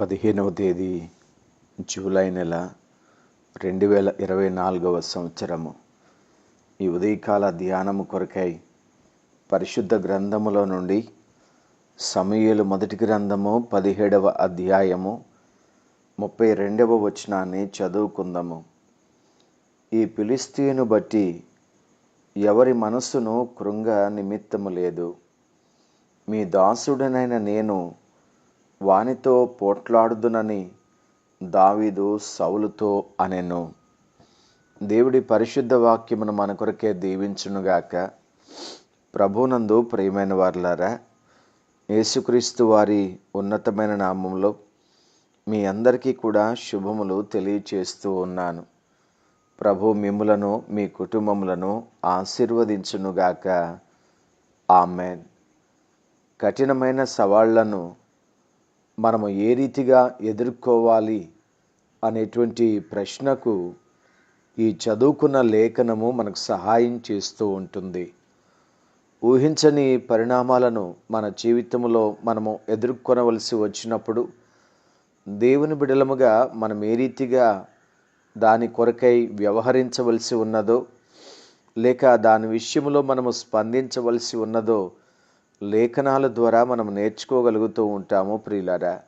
పదిహేనవ తేదీ జూలై నెల రెండు వేల ఇరవై నాలుగవ సంవత్సరము. ఈ ఉదయకాల ధ్యానము కొరకై పరిశుద్ధ గ్రంథములో నుండి సమయలు మొదటి గ్రంథము పదిహేడవ అధ్యాయము ముప్పై రెండవ వచనాన్ని చదువుకుందాము. ఈ పిలిస్తీను బట్టి ఎవరి మనస్సును కృంగ నిమిత్తము లేదు. మీ దాసుడనైన నేను వానితో పోట్లాడుదునని దావీదు సౌలుతో అనెను. దేవుడి పరిశుద్ధ వాక్యమును మన కొరకే దీవించునుగాక ప్రభునందు ప్రియమైన వారులారా యేసుక్రీస్తు వారి ఉన్నతమైన నామంలో మీ అందరికీ కూడా శుభములు తెలియచేస్తూ ఉన్నాను. ప్రభు మిమ్ములను మీ కుటుంబములను ఆశీర్వదించునుగాక ఆమెన్. కఠినమైన సవాళ్ళను మనము ఏ రీతిగా ఎదుర్కోవాలి అనేటువంటి ప్రశ్నకు ఈ చదువుకున్న లేఖనము మనకు సహాయం చేస్తూ ఉంటుంది. ఊహించని పరిణామాలను మన జీవితంలో మనము ఎదుర్కొనవలసి వచ్చినప్పుడు దేవుని బిడలముగా మనం ఏ రీతిగా దాని కొరకై వ్యవహరించవలసి ఉన్నదో లేక దాని విషయంలో మనము స్పందించవలసి ఉన్నదో లేఖనాల ద్వారా మనం నేర్చుకోగలుగుతూ ఉంటాము ప్రియులారా.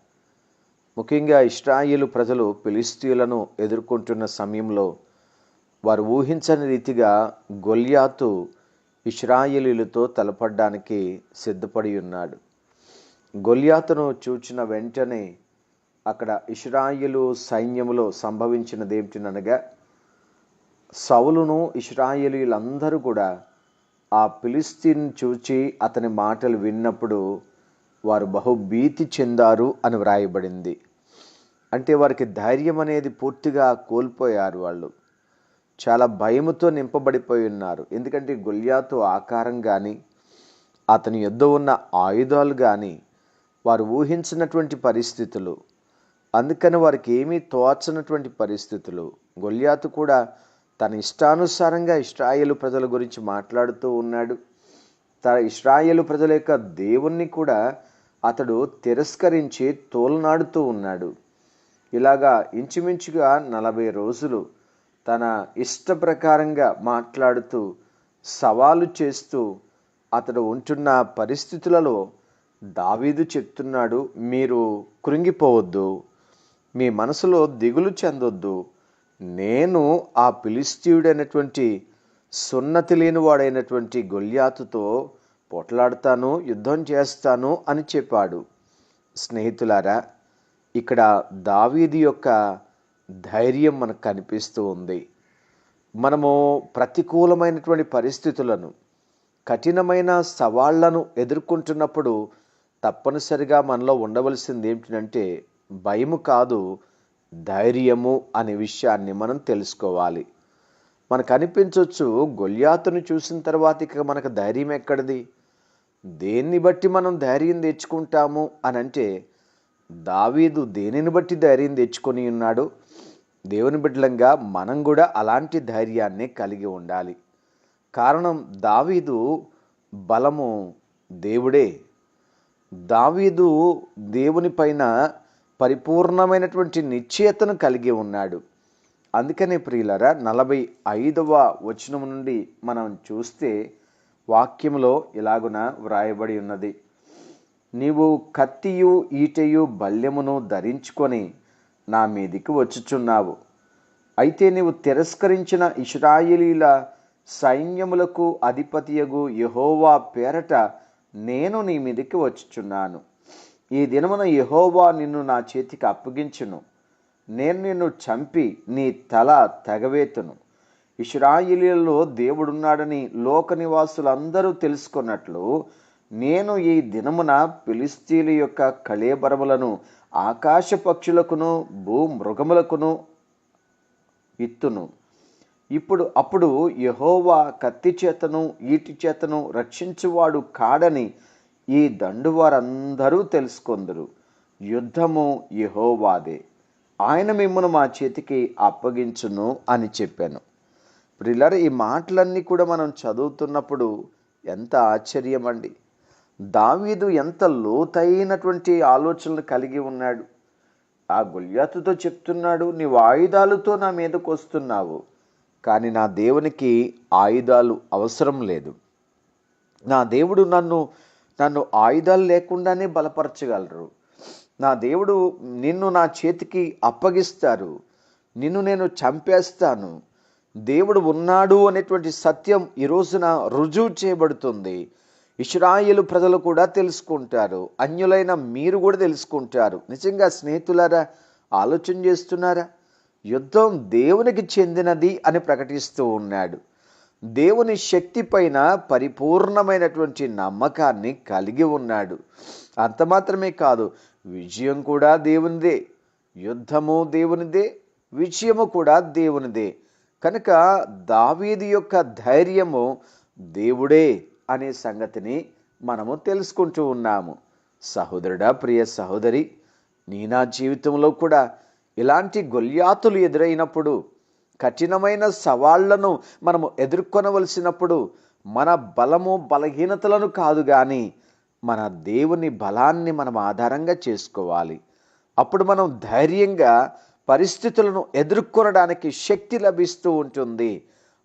ముఖ్యంగా ఇస్రాయేలు ప్రజలు ఫిలిస్తీయులను ఎదుర్కొంటున్న సమయంలో వారు ఊహించని రీతిగా గొల్యాతు ఇస్రాయిలీలతో తలపడ్డానికి సిద్ధపడి ఉన్నాడు. గొల్యాతును చూచిన వెంటనే అక్కడ ఇస్రాయేలు సైన్యములో సంభవించినదేమిటినగా సౌలును ఇస్రాయిలీలందరూ కూడా ఆ ఫిలిస్తీన్ చూచి అతని మాటలు విన్నప్పుడు వారు బహుభీతి చెందారు అని వ్రాయబడింది. అంటే వారికి ధైర్యం అనేది పూర్తిగా కోల్పోయారు వాళ్ళు. చాలా భయముతో నింపబడిపోయి ఉన్నారు. ఎందుకంటే గొల్యాతు ఆకారం కానీ అతని యుద్ధ ఉన్న ఆయుధాలు కానీ వారు ఊహించినటువంటి పరిస్థితులు. అందుకని వారికి ఏమీ తోచనటువంటి పరిస్థితులు. గొల్యాతు కూడా తన ఇష్టానుసారంగా ఇస్రాయేలు ప్రజల గురించి మాట్లాడుతూ ఉన్నాడు. తన ఇస్రాయేలు ప్రజల యొక్క దేవుణ్ణి కూడా అతడు తిరస్కరించి తోలనాడుతూ ఉన్నాడు. ఇలాగా ఇంచుమించుగా నలభై రోజులు తన ఇష్ట ప్రకారంగా మాట్లాడుతూ సవాలు చేస్తూ అతడు ఉంటున్న పరిస్థితులలో దావీదు చెప్తున్నాడు మీరు కృంగిపోవద్దు మీ మనసులో దిగులు చెందొద్దు నేను ఆ పిలిస్తీయుడైనటువంటి సున్నతి లేనివాడైనటువంటి గొల్యాతుతో పోట్లాడతాను యుద్ధం చేస్తాను అని చెప్పాడు. స్నేహితులారా ఇక్కడ దావీది యొక్క ధైర్యం మనకు కనిపిస్తూ ఉంది. మనము ప్రతికూలమైనటువంటి పరిస్థితులను కఠినమైన సవాళ్ళను ఎదుర్కొంటున్నప్పుడు తప్పనిసరిగా మనలో ఉండవలసింది ఏమిటంటే భయము కాదు ధైర్యము అనే విషయాన్ని మనం తెలుసుకోవాలి. మనకు అనిపించవచ్చు గొల్యాతును చూసిన తర్వాత ఇక మనకు ధైర్యం ఎక్కడిది? దేన్ని బట్టి మనం ధైర్యం తెచ్చుకుంటాము అని అంటే దావీదు దేనిని బట్టి ధైర్యం తెచ్చుకొని ఉన్నాడు? దేవుని బిడ్డలంగా మనం కూడా అలాంటి ధైర్యాన్ని కలిగి ఉండాలి. కారణం దావీదు బలము దేవుడే. దావీదు దేవుని పైన పరిపూర్ణమైనటువంటి నిశ్చయతను కలిగి ఉన్నాడు. అందుకనే ప్రియులరా నలభై ఐదవ వచనం నుండి మనం చూస్తే వాక్యంలో ఇలాగున వ్రాయబడి ఉన్నది. నీవు కత్తియు ఈటయు బల్యమును ధరించుకొని నా మీదికి వచ్చుచున్నావు. అయితే నీవు తిరస్కరించిన ఇస్రాయేలీల సైన్యములకు అధిపతియగు యహోవా పేరట నేను నీ మీదికి వచ్చుచున్నాను. ఈ దినమున యహోవా నిన్ను నా చేతికి అప్పగించును. నేను నిన్ను చంపి నీ తల తెగవేతును. ఇష్రాయిలీలలో దేవుడున్నాడని లోక నివాసులందరూ తెలుసుకున్నట్లు నేను ఈ దినమున పిలిస్తీల యొక్క కళేబరములను ఆకాశ పక్షులకును భూ మృగములకును ఇత్తును. ఇప్పుడు అప్పుడు యహోవా కత్తి చేతను ఈటి చేతను రక్షించువాడు కాడని ఈ దండు వారందరూ తెలుసుకొందరు. యుద్ధము యహోవాదే. ఆయన మిమ్మను మా చేతికి అప్పగించును అని చెప్పాను. ప్రిల్లర్ ఈ మాటలన్నీ కూడా మనం చదువుతున్నప్పుడు ఎంత ఆశ్చర్యం అండి దావీదు ఎంత లోతైనటువంటి ఆలోచనలు కలిగి ఉన్నాడు. ఆ గుళ్యాతుతో చెప్తున్నాడు నీవు ఆయుధాలతో నా మీదకు వస్తున్నావు కానీ నా దేవునికి ఆయుధాలు అవసరం లేదు. నా దేవుడు నన్ను నన్ను ఆయుధాలు లేకుండానే బలపరచగలరు. నా దేవుడు నిన్ను నా చేతికి అప్పగిస్తారు. నిన్ను నేను చంపేస్తాను. దేవుడు ఉన్నాడు అనేటువంటి సత్యం ఈ రోజున రుజువు చేయబడుతుంది. ఇష్రాయిలు ప్రజలు కూడా తెలుసుకుంటారు. అన్యులైన మీరు కూడా తెలుసుకుంటారు. నిజంగా స్నేహితులారా ఆలోచన చేస్తున్నారా? యుద్ధం దేవునికి చెందినది అని ప్రకటిస్తూ ఉన్నాడు. దేవుని శక్తి పైన పరిపూర్ణమైనటువంటి నమ్మకాన్ని కలిగి ఉన్నాడు. అంత మాత్రమే కాదు విజయం కూడా దేవునిదే యుద్ధము దేవునిదే విజయము కూడా దేవునిదే. కనుక దావీది యొక్క ధైర్యము దేవుడే అనే సంగతిని మనము తెలుసుకుంటూ ఉన్నాము. సహోదరుడా ప్రియ సహోదరి నీ నా జీవితంలో కూడా ఇలాంటి గొల్యాతులు ఎదురైనప్పుడు కఠినమైన సవాళ్ళను మనము ఎదుర్కొనవలసినప్పుడు మన బలము బలహీనతలను కాదు కానీ మన దేవుని బలాన్ని మనం ఆధారంగా చేసుకోవాలి. అప్పుడు మనం ధైర్యంగా పరిస్థితులను ఎదుర్కొనడానికి శక్తి లభిస్తూ ఉంటుంది.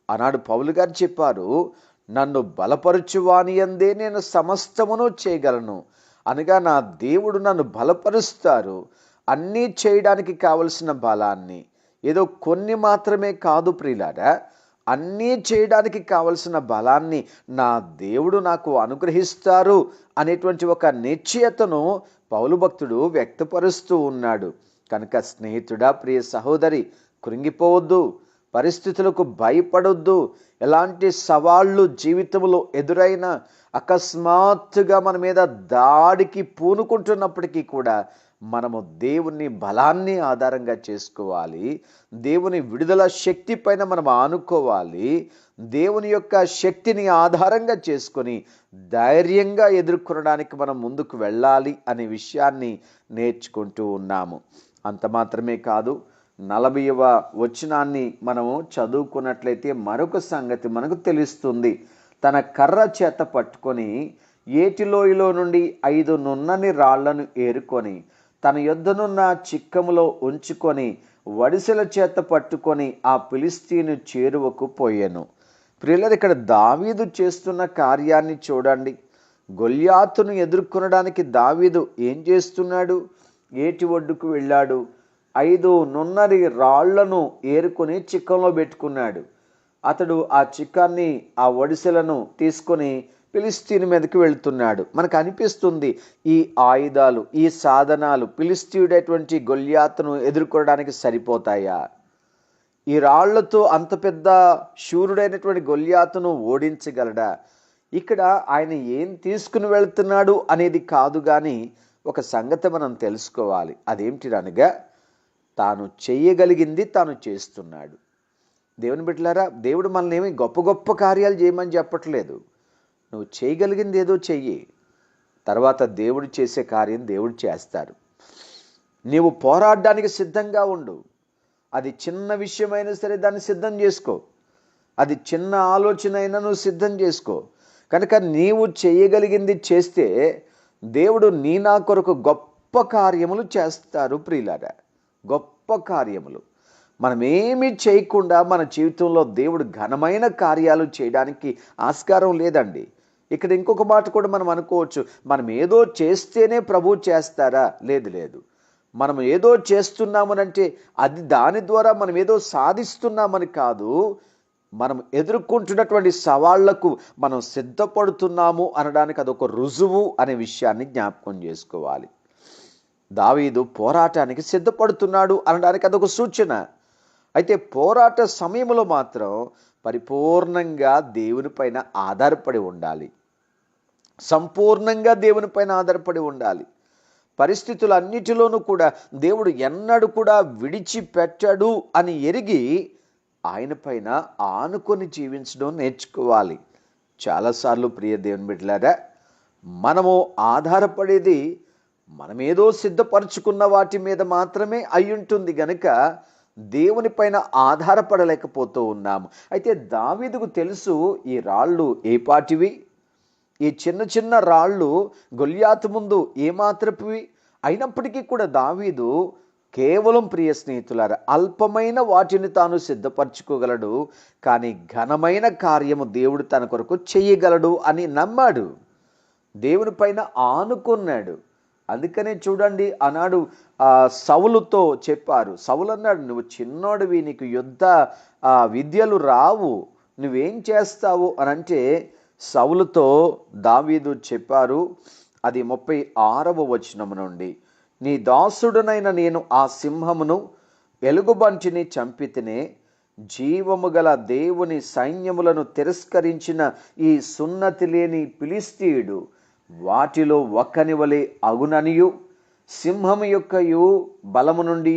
ఆనాడు పౌలు గారు చెప్పారు నన్ను బలపరుచువాని అందే నేను సమస్తమును చేయగలను. అనగా నా దేవుడు నన్ను బలపరుస్తారు. అన్నీ చేయడానికి కావలసిన బలాన్ని ఏదో కొన్ని మాత్రమే కాదు ప్రియులారా అన్నీ చేయడానికి కావలసిన బలాన్ని నా దేవుడు నాకు అనుగ్రహిస్తారు అనేటువంటి ఒక నిశ్చయతను పౌలు భక్తుడు వ్యక్తపరుస్తూ ఉన్నాడు. కనుక స్నేహితుడా ప్రియ సహోదరి కృంగిపోవద్దు పరిస్థితులకు భయపడొద్దు. ఎలాంటి సవాళ్ళు జీవితంలో ఎదురైన అకస్మాత్తుగా మన మీద దాడికి పూనుకుంటున్నప్పటికీ కూడా మనము దేవుని బలాన్ని ఆధారంగా చేసుకోవాలి. దేవుని విడుదల శక్తి పైన మనం ఆనుకోవాలి. దేవుని యొక్క శక్తిని ఆధారంగా చేసుకొని ధైర్యంగా ఎదుర్కొనడానికి మనం ముందుకు వెళ్ళాలి అనే విషయాన్ని నేర్చుకుంటూ ఉన్నాము. అంత మాత్రమే కాదు నలభైవ వచనాన్ని మనము చదువుకున్నట్లయితే మరొక సంగతి మనకు తెలుస్తుంది. తన కర్ర చేత పట్టుకొని ఏటిలోయలో నుండి ఐదు నున్నని రాళ్ళను ఏరుకొని తన యొద్దనున్న చిక్కములో ఉంచుకొని వడిసెల చేత పట్టుకొని ఆ పిలిస్తీని చేరువకు పోయాను. ప్రియులరు ఇక్కడ దావీదు చేస్తున్న కార్యాన్ని చూడండి. గొల్యాతును ఎదుర్కొనడానికి దావీదు ఏం చేస్తున్నాడు? ఏటి ఒడ్డుకు వెళ్ళాడు? ఐదు నున్నరి రాళ్ళను ఏరుకొని చిక్కంలో పెట్టుకున్నాడు. అతడు ఆ చిక్కాన్ని ఆ ఒడిసెలను తీసుకొని ఫిలిస్తీన్ మీదకి వెళ్తున్నాడు. మనకు అనిపిస్తుంది ఈ ఆయుధాలు ఈ సాధనాలు ఫిలిస్తీయుడైనటువంటి గొల్యాతను ఎదుర్కోవడానికి సరిపోతాయా? ఈ రాళ్ళతో అంత పెద్ద శూరుడైనటువంటి గొల్యాతను ఓడించగలడా? ఇక్కడ ఆయన ఏం తీసుకుని వెళ్తున్నాడు అనేది కాదు కానీ ఒక సంగతి మనం తెలుసుకోవాలి. అదేమిటిరనగా తాను చేయగలిగింది తాను చేస్తున్నాడు. దేవుని బిడ్డలారా దేవుడు మనల్ని ఏమి గొప్ప గొప్ప కార్యాలు చేయమని చెప్పట్లేదు. నువ్వు చేయగలిగింది ఏదో చెయ్యి. తర్వాత దేవుడు చేసే కార్యం దేవుడు చేస్తారు నీవు పోరాడడానికి సిద్ధంగా ఉండు. అది చిన్న విషయమైనా సరే దాన్ని సిద్ధం చేసుకో. అది చిన్న ఆలోచన అయినా నువ్వు సిద్ధం చేసుకో. కనుక నీవు చేయగలిగింది చేస్తే దేవుడు నీ నా కొరకు గొప్ప కార్యములు చేస్తారు ప్రియులారా. గొప్ప కార్యములు. మనమేమి చేయకుండా మన జీవితంలో దేవుడు ఘనమైన కార్యాలు చేయడానికి ఆస్కారం లేదండి. ఇక్కడ ఇంకొక మాట కూడా మనం అనుకోవచ్చు. మనం ఏదో చేస్తేనే ప్రభు చేస్తారా? లేదు లేదు. మనం ఏదో చేస్తున్నామనంటే అది దాని ద్వారా మనం ఏదో సాధిస్తున్నామని కాదు. మనం ఎదుర్కొంటున్నటువంటి సవాళ్ళకు మనం సిద్ధపడుతున్నాము అనడానికి అదొక రుజువు అనే విషయాన్ని జ్ఞాపకం చేసుకోవాలి. దావీదు పోరాటానికి సిద్ధపడుతున్నాడు అనడానికి అదొక సూచన. అయితే పోరాట సమయంలో మాత్రం పరిపూర్ణంగా దేవునిపైన ఆధారపడి ఉండాలి. సంపూర్ణంగా దేవునిపైన ఆధారపడి ఉండాలి. పరిస్థితులన్నిటిలోనూ కూడా దేవుడు ఎన్నడు కూడా విడిచిపెట్టడు అని ఎరిగి ఆయన పైన ఆనుకొని జీవించడం నేర్చుకోవాలి. చాలాసార్లు ప్రియ దేవుని బిడ్డలారా మనము ఆధారపడేది మనమేదో సిద్ధపరచుకున్న వాటి మీద మాత్రమే అయ్యుంటుంది గనుక దేవుని పైన ఆధారపడలేకపోతూ ఉన్నాము. అయితే దావీదుకు తెలుసు ఈ రాళ్ళు ఏ పాటివి? ఈ చిన్న చిన్న రాళ్ళు గొల్యాతు ముందు ఏమాత్రపువి? అయినప్పటికీ కూడా దావీదు కేవలం ప్రియ స్నేహితులారా అల్పమైన వాటిని తాను సిద్ధపరచుకోగలడు కానీ ఘనమైన కార్యము దేవుడు తన కొరకు చేయగలడు అని నమ్మాడు. దేవుని పైన ఆనుకున్నాడు. అందుకనే చూడండి ఆనాడు సవులుతో చెప్పారు. సవులు అన్నాడు నువ్వు చిన్నోడివి నీకు యుద్ధ విద్యలు రావు. నువ్వేం చేస్తావు? అని అంటే సౌలుతో దావీదు చెప్పారు అది ముప్పై ఆరవ వచనము నుండి నీ దాసుడునైన నేను ఆ సింహమును ఎలుగుబంటిని చంపితినే జీవము గల దేవుని సైన్యములను తిరస్కరించిన ఈ సున్నతి లేని పిలిస్తీయుడు వాటిలో ఒక్కని వలె అగుననియు సింహము యొక్కయు బలము నుండి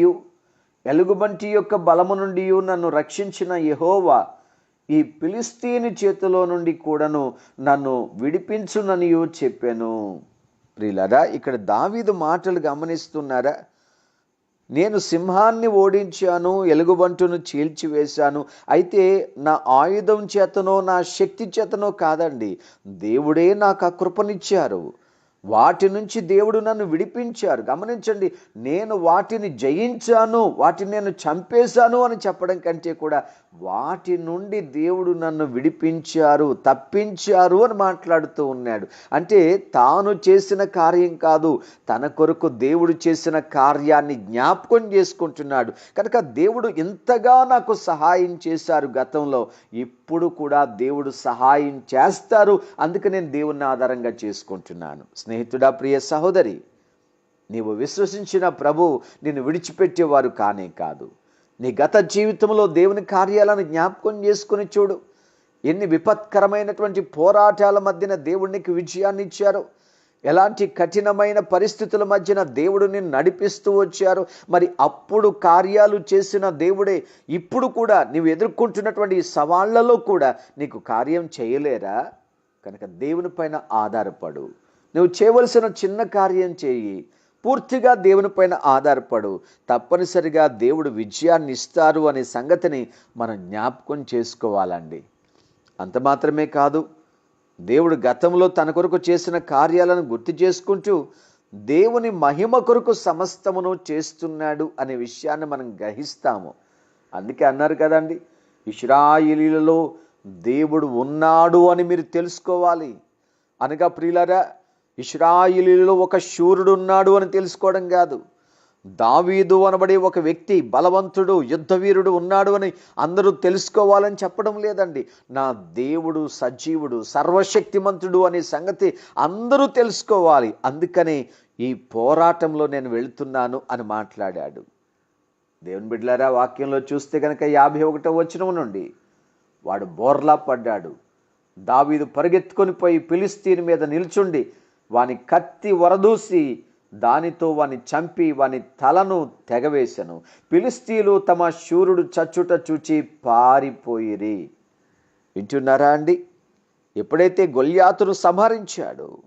ఎలుగుబంటి యొక్క బలము నుండి నన్ను రక్షించిన యహోవా ఈ పిలిస్తీని చేతిలో నుండి కూడాను నన్ను విడిపించుననియు చెప్పాను. ప్రియులరా ఇక్కడ దావీదు మాటలు గమనిస్తున్నారా? నేను సింహాన్ని ఓడించాను ఎలుగుబంటును చీల్చివేశాను. అయితే నా ఆయుధం చేతనో నా శక్తి చేతనో కాదండి దేవుడే నాకు ఆ కృపనిచ్చారు. వాటి నుంచి దేవుడు నన్ను విడిపించారు. గమనించండి నేను వాటిని జయించాను వాటిని నేను చంపేశాను అని చెప్పడం కంటే కూడా వాటి నుండి దేవుడు నన్ను విడిపించారు తప్పించారు అని మాట్లాడుతూ ఉన్నాడు. అంటే తాను చేసిన కార్యం కాదు తన కొరకు దేవుడు చేసిన కార్యాన్ని జ్ఞాపకం చేసుకుంటున్నాడు. కనుక దేవుడు ఎంతగా నాకు సహాయం చేశారు గతంలో ఇప్పుడు కూడా దేవుడు సహాయం చేస్తారు. అందుకే నేను దేవుణ్ణి ఆధారంగా చేసుకుంటున్నాను. స్నేహితుడా ప్రియ సహోదరి నీవు విశ్వసించిన ప్రభు నిన్ను విడిచిపెట్టేవారు కానే కాదు. నీ గత జీవితంలో దేవుని కార్యాలను జ్ఞాపకం చేసుకుని చూడు. ఎన్ని విపత్కరమైనటువంటి పోరాటాల మధ్యన దేవునికి విజయాన్ని ఇచ్చారో. ఎలాంటి కఠినమైన పరిస్థితుల మధ్యన దేవుడు నిన్ను నడిపిస్తూ వచ్చారు. మరి అప్పుడు కార్యాలు చేసిన దేవుడే ఇప్పుడు కూడా నీవు ఎదుర్కొంటున్నటువంటి ఈ సవాళ్ళలో కూడా నీకు కార్యం చేయలేరా? కనుక దేవుని పైన ఆధారపడు. నువ్వు చేయవలసిన చిన్న కార్యం చేయి. పూర్తిగా దేవుని పైన ఆధారపడు. తప్పనిసరిగా దేవుడు విజయాన్ని ఇస్తారు అనే సంగతిని మనం జ్ఞాపకం చేసుకోవాలండి. అంత మాత్రమే కాదు దేవుడు గతంలో తన కొరకు చేసిన కార్యాలను గుర్తు చేసుకుంటూ దేవుని మహిమ కొరకు సమస్తమును చేస్తున్నాడు అనే విషయాన్ని మనం గ్రహిస్తాము. అందుకే అన్నారు కదండి ఇష్రాయిలీలలో దేవుడు ఉన్నాడు అని మీరు తెలుసుకోవాలి. అనగా ప్రియులరా ఇష్రాయిలీలలో ఒక శూరుడు ఉన్నాడు అని తెలుసుకోవడం కాదు. దావీదు అనబడే ఒక వ్యక్తి బలవంతుడు యుద్ధవీరుడు ఉన్నాడు అని అందరూ తెలుసుకోవాలని చెప్పడం లేదండి. నా దేవుడు సజీవుడు సర్వశక్తిమంతుడు అనే సంగతి అందరూ తెలుసుకోవాలి. అందుకనే ఈ పోరాటంలో నేను వెళ్తున్నాను అని మాట్లాడాడు. దేవుని బిడ్డలారా వాక్యంలో చూస్తే కనుక యాభై ఒకటో వచనం నుండి వాడు బోర్లా పడ్డాడు. దావీదు పరిగెత్తుకొని పోయి పిలిస్తీని మీద నిల్చుండి వాని కత్తి వరదూసి దానితో వాని చంపి వాని తలను తెగవేశను పిలిస్తీలు తమ శూరుడు చచ్చుట చూచి పారిపోయిరి. వింటున్నారా అండి? ఎప్పుడైతే గొల్యాతును సంహరించాడు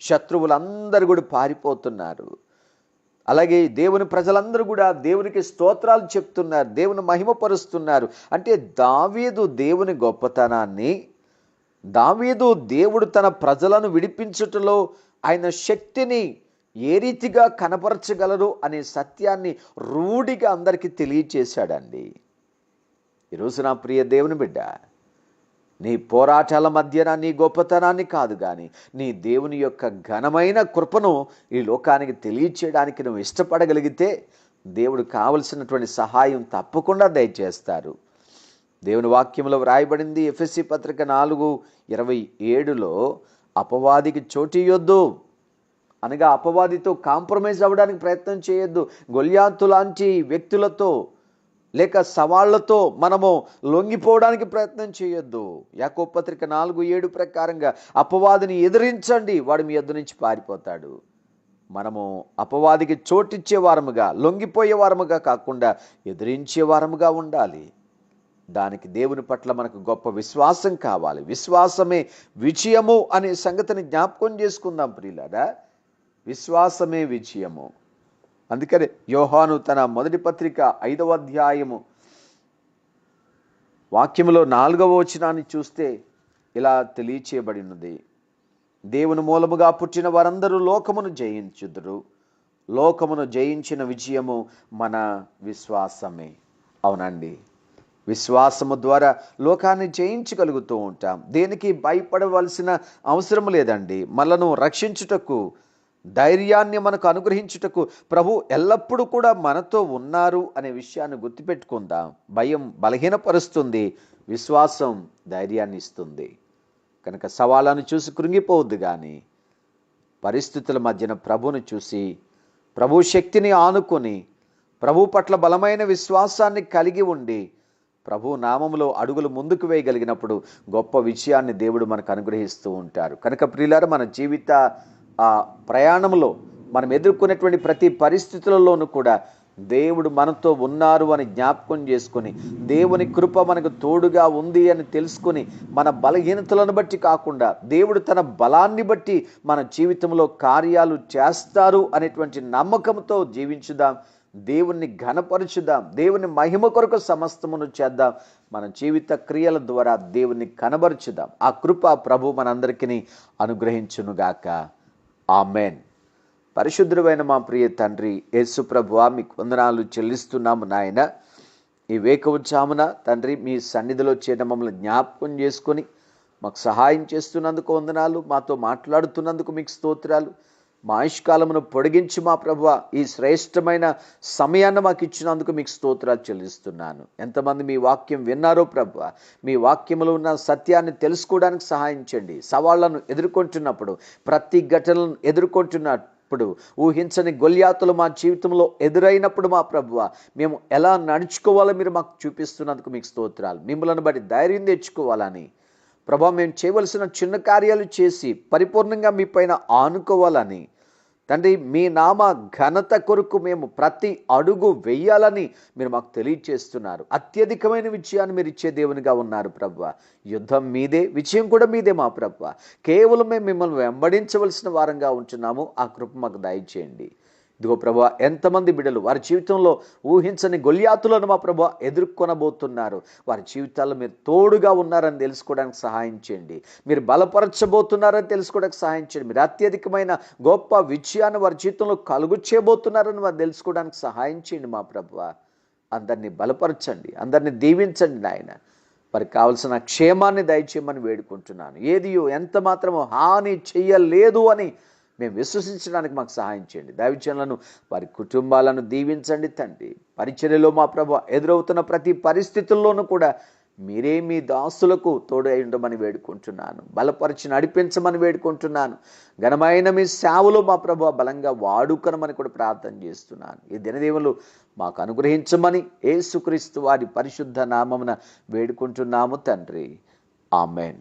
శత్రువులందరూ కూడా పారిపోతున్నారు. అలాగే దేవుని ప్రజలందరూ కూడా దేవునికి స్తోత్రాలు చెప్తున్నారు దేవుని మహిమపరుస్తున్నారు. అంటే దావీదు దేవుని గొప్పతనాన్ని దావీదు దేవుడు తన ప్రజలను విడిపించుటలో ఆయన శక్తిని ఏ రీతిగా కనపరచగలరు అనే సత్యాన్ని రూఢిగా అందరికీ తెలియచేశాడండి. ఈరోజు నా ప్రియ దేవుని బిడ్డ నీ పోరాటాల మధ్యన నీ గొప్పతనాన్ని కాదు కానీ నీ దేవుని యొక్క ఘనమైన కృపను ఈ లోకానికి తెలియచేయడానికి నువ్వు ఇష్టపడగలిగితే దేవుడు కావలసినటువంటి సహాయం తప్పకుండా దయచేస్తారు. దేవుని వాక్యంలో వ్రాయబడింది ఎఫ్ఎస్సి పత్రిక నాలుగు ఇరవై ఏడులో అపవాదికి చోటియొద్దు అనగా అపవాదితో కాంప్రమైజ్ అవ్వడానికి ప్రయత్నం చేయొద్దు. గొల్యాతు లాంటి వ్యక్తులతో లేక సవాళ్ళతో మనము లొంగిపోవడానికి ప్రయత్నం చేయొద్దు. యాకోపత్రిక నాలుగు ఏడు ప్రకారంగా అపవాదిని ఎదిరించండి వాడు మీ ఎద్దు నుంచి పారిపోతాడు. మనము అపవాదికి చోటిచ్చే వారముగా లొంగిపోయే వారముగా కాకుండా ఎదిరించే వారముగా ఉండాలి. దానికి దేవుని పట్ల మనకు గొప్ప విశ్వాసం కావాలి. విశ్వాసమే విజయము అనే సంగతిని జ్ఞాపకం చేసుకుందాం ప్రియులారా. విశ్వాసమే విజయము. అందుకని యోహాను తన మొదటి పత్రిక ఐదవ అధ్యాయము వాక్యములో నాలుగవ వచనాన్ని చూస్తే ఇలా తెలియచేయబడినది. దేవుని మూలముగా పుట్టిన వారందరూ లోకమును జయించుదురు. లోకమును జయించిన విజయము మన విశ్వాసమే. అవునండి. విశ్వాసము ద్వారా లోకాన్ని జయించగలుగుతూ ఉంటాం. దేనికి భయపడవలసిన అవసరం లేదండి. మనను రక్షించుటకు ధైర్యాన్ని మనకు అనుగ్రహించుటకు ప్రభు ఎల్లప్పుడూ కూడా మనతో ఉన్నారు అనే విషయాన్ని గుర్తుపెట్టుకుందాం. భయం బలహీనపరుస్తుంది విశ్వాసం ధైర్యాన్ని ఇస్తుంది. కనుక సవాళ్ళను చూసి కృంగిపోవద్దు కానీ పరిస్థితుల మధ్యన ప్రభును చూసి ప్రభు శక్తిని ఆనుకొని ప్రభు పట్ల బలమైన విశ్వాసాన్ని కలిగి ఉండి ప్రభు నామములో అడుగులు ముందుకు వేయగలిగినప్పుడు గొప్ప విజయాన్ని దేవుడు మనకు అనుగ్రహిస్తూ ఉంటారు. కనుక ప్రియులారు మన జీవిత ఆ ప్రయాణంలో మనం ఎదుర్కొనేటువంటి ప్రతి పరిస్థితులలోనూ కూడా దేవుడు మనతో ఉన్నారు అని జ్ఞాపకం చేసుకొని దేవుని కృప మనకు తోడుగా ఉంది అని తెలుసుకొని మన బలహీనతలను బట్టి కాకుండా దేవుడు తన బలాన్ని బట్టి మన జీవితంలో కార్యాలు చేస్తారు అనేటువంటి నమ్మకంతో జీవించుదాం. దేవుణ్ణి ఘనపరచుదాం. దేవుని మహిమ కొరకు సమస్తమును చేద్దాం. మన జీవిత క్రియల ద్వారా దేవుణ్ణి కనబరుచుదాం. ఆ కృప ప్రభు మనందరికీ అనుగ్రహించునుగాక. ఆమెన్. పరిశుద్ధుడైన మా ప్రియ తండ్రి యేసుప్రభువ మీకు వందనాలు చెల్లిస్తున్నాము నాయన. ఈ వేకవచ్చామున తండ్రి మీ సన్నిధిలో చేయడం మమ్మల్ని జ్ఞాపకం చేసుకొని మాకు సహాయం చేస్తున్నందుకు వందనాలు మాతో మాట్లాడుతున్నందుకు మీకు స్తోత్రాలు. మా ఆయుష్కాలమును పొడిగించి మా ప్రభువ ఈ శ్రేష్టమైన సమయాన్ని మాకు ఇచ్చినందుకు మీకు స్తోత్రాలు చెల్లిస్తున్నాను. ఎంతమంది మీ వాక్యం విన్నారో ప్రభువ మీ వాక్యములో ఉన్న సత్యాన్ని తెలుసుకోవడానికి సహాయించండి సవాళ్ళను ఎదుర్కొంటున్నప్పుడు ప్రతి ఘటనలను ఎదుర్కొంటున్నప్పుడు ఊహించని గొల్యాతులు మా జీవితంలో ఎదురైనప్పుడు మా ప్రభువ మేము ఎలా నడుచుకోవాలో మీరు మాకు చూపిస్తున్నందుకు మీకు స్తోత్రాలు. మిమ్మల్ని బట్టి ధైర్యం తెచ్చుకోవాలని ప్రభా మేము చేయవలసిన చిన్న కార్యాలు చేసి పరిపూర్ణంగా మీ పైన ఆనుకోవాలని తండ్రి మీ నామ ఘనత కొరకు మేము ప్రతి అడుగు వెయ్యాలని మీరు మాకు తెలియచేస్తున్నారు. అత్యధికమైన విజయాన్ని మీరు ఇచ్చే దేవునిగా ఉన్నారు ప్రభు యుద్ధం మీదే విజయం కూడా మీదే మా ప్రభు కేవలం మేము మిమ్మల్ని వెంబడించవలసిన వారంగా ఉంటున్నాము. ఆ కృప మాకు దయచేయండి. ఇదిగో ప్రభా ఎంతమంది బిడ్డలు వారి జీవితంలో ఊహించని గొల్యాతులను మా ప్రభా ఎదుర్కొనబోతున్నారు. వారి జీవితాల్లో మీరు తోడుగా ఉన్నారని తెలుసుకోవడానికి సహాయం చేయండి. మీరు బలపరచబోతున్నారని తెలుసుకోవడానికి సహాయం చేయండి. మీరు అత్యధికమైన గొప్ప విజయాన్ని వారి జీవితంలో కలుగు చేయబోతున్నారని వారు తెలుసుకోవడానికి సహాయం చేయండి మా ప్రభు. అందరినీ బలపరచండి అందరినీ దీవించండి నాయన. వారికి కావలసిన క్షేమాన్ని దయచేయమని వేడుకుంటున్నాను. ఏదియో ఎంత మాత్రమో హాని చెయ్యలేదు అని మేము విశ్వసించడానికి మాకు సహాయం చేయండి. దైవజనులను వారి కుటుంబాలను దీవించండి తండ్రి. పరిచర్యలో మా ప్రభు ఎదురవుతున్న ప్రతి పరిస్థితుల్లోనూ కూడా మీరే మీ దాసులకు తోడై ఉండమని వేడుకుంటున్నాను. బలపరిచి నడిపించమని వేడుకుంటున్నాను. ఘనమైన మీ సేవలో మా ప్రభు బలంగా వాడుకనమని కూడా ప్రార్థన చేస్తున్నాను. ఈ దినదేవులు మాకు అనుగ్రహించమని ఏసుక్రీస్తు వారి పరిశుద్ధ నామమున వేడుకుంటున్నాము తండ్రి. ఆమెన్.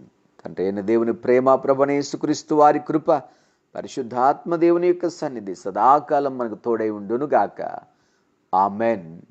తండ్రి అయిన దేవుని ప్రేమ ప్రభని యేసుక్రీస్తు వారి కృప పరిశుద్ధాత్మ దేవుని యొక్క సన్నిధి సదాకాలం మనకు తోడై ఉండునుగాక. ఆమెన్.